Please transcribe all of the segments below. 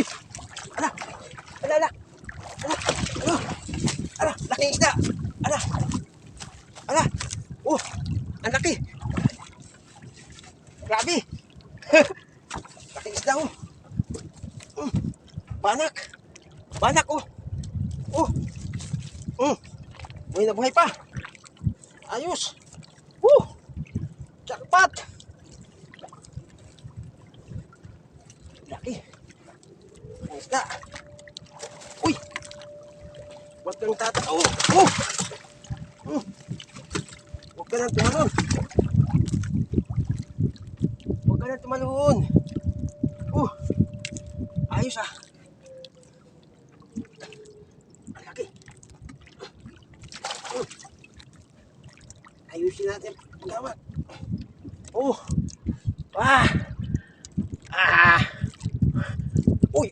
Uy! Ala! Ala, ala! Ala! Ala! Ala! Laking isda! Ala! Ala! Oh! Ang laki! Grabe! Laking isda oh! Mm. Banak! Banak oh! Oh! Mm. Buhay na pa! Ayos! Woo! Jackpot! Laki! Ang isda! Uy! Huwag kang tata... Oh! Oh! Mm. Huwag ka nang tumalon! Huwag ka nang tumalon! Oh! Ayos ah! Ang laki! Mm. Ayusin natin. Gawat. Oh! Ah! Ah! Uy!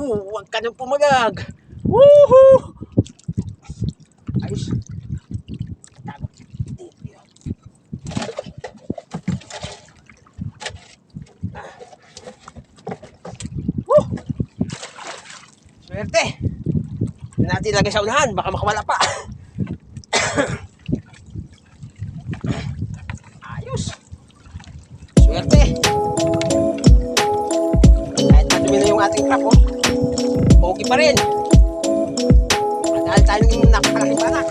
Oh! Huwag ka nang pumagag! Woohoo! Ayos. Woo! Swerte! Hindi natin lagay sa unahan. Baka makawala pa. pa rin. Dahil tayo ng napakalaking banak.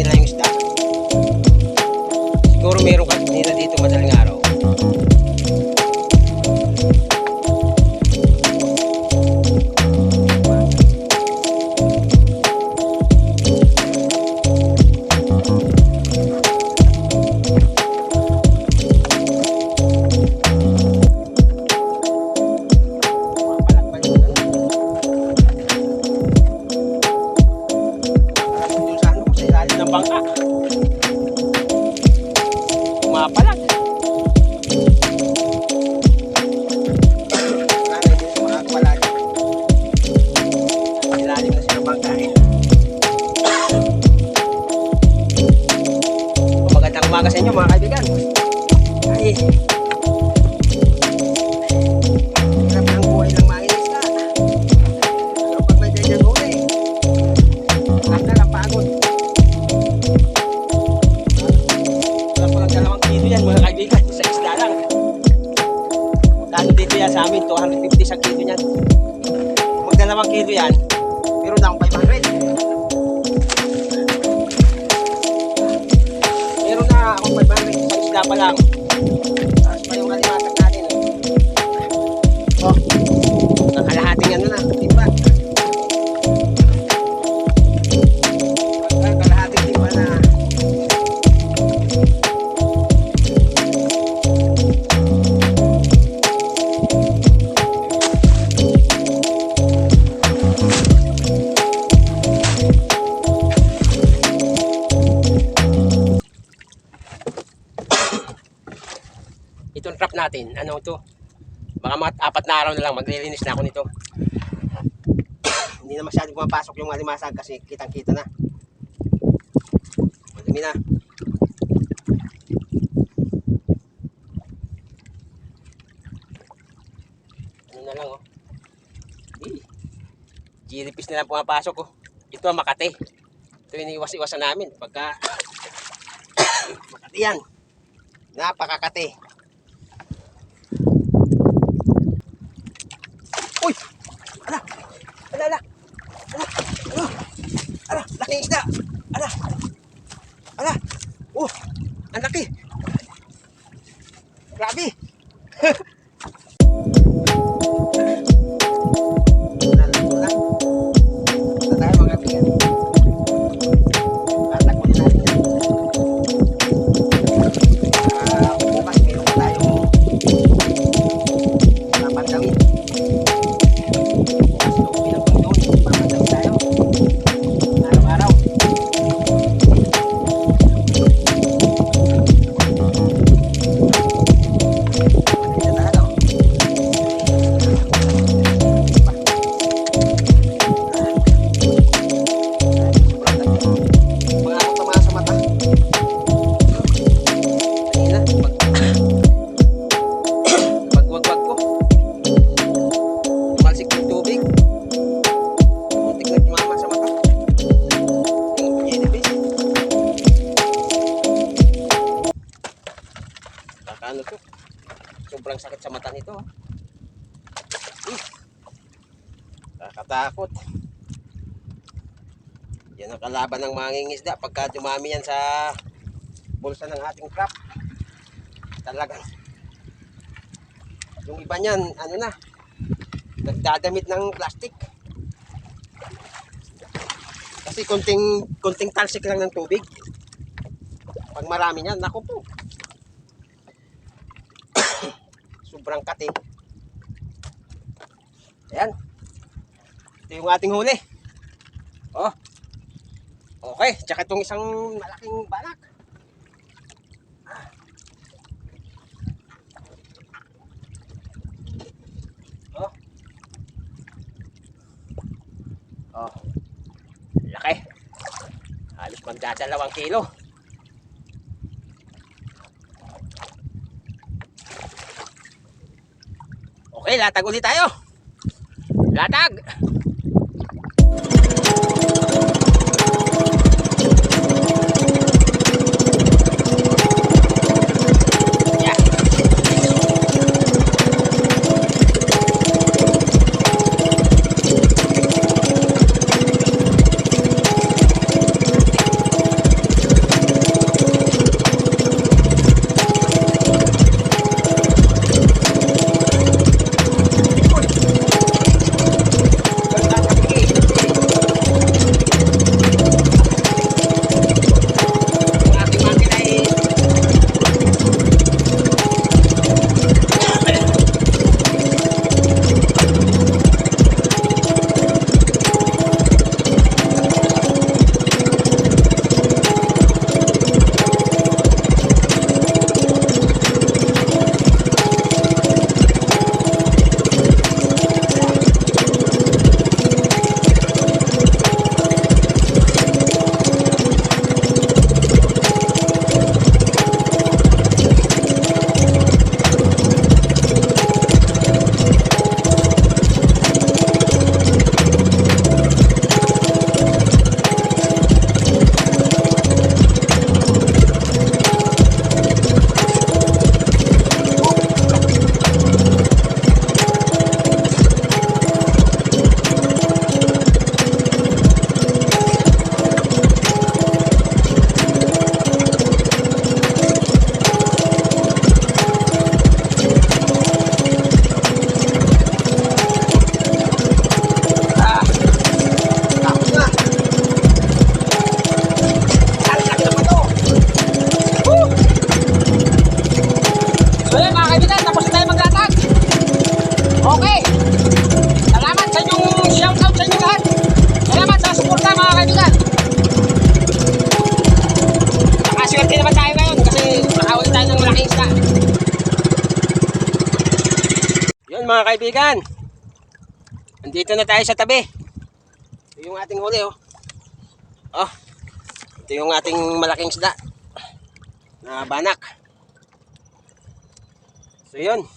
Nila yung isda. Siguro meron kanina dito madaling araw. Akong 500 sa isda pa lang. Natin, ano ito? Baka mga apat na araw na lang, maglilinis na ako nito. Hindi na masyadong pumapasok yung alimasag kasi kitang-kita na. Madumi na. Ano na lang, oh. Gilipis na lang pumapasok, oh. Ito ang Makate. Ito iniwas-iwasan namin. Pagka Makate yan. Napakakate. natin isda. Ala. Ala. Oh, ang laki. Grabe. Kakatakot. Yan ang kalaban ng mangingisda pagka dumami yan sa bulsa ng ating crop. Talagang yung iba niyan, ano na, nagdadamit ng plastic. Kasi konting, konting talsik lang ng tubig. Pag marami niyan, naku po. Sobrang kati. Ayan. Ito yung ating huli. Oh. Okay, tsaka itong isang malaking banak. Oh. Oh. Laki. Halos magdadalawang kilo. Okay, latag ulit tayo. Latag! Mga kaibigan. Andito na tayo sa tabi. Ito yung ating huli oh. Oh. Ito yung ating malaking isda. Na banak. So yun.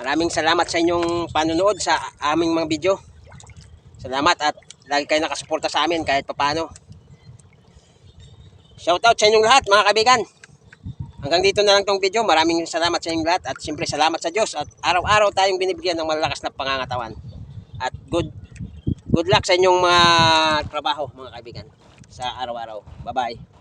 Maraming salamat sa inyong panonood sa aming mga video. Salamat at lagi kayo nakasuporta sa amin kahit papano. Shoutout sa inyong lahat mga kaibigan. Hanggang dito na lang tong video. Maraming salamat sa inyong lahat at siyempre salamat sa Diyos at araw-araw tayong binibigyan ng malalakas na pangangatawan. At good good luck sa inyong mga trabaho mga kaibigan sa araw-araw. Bye-bye.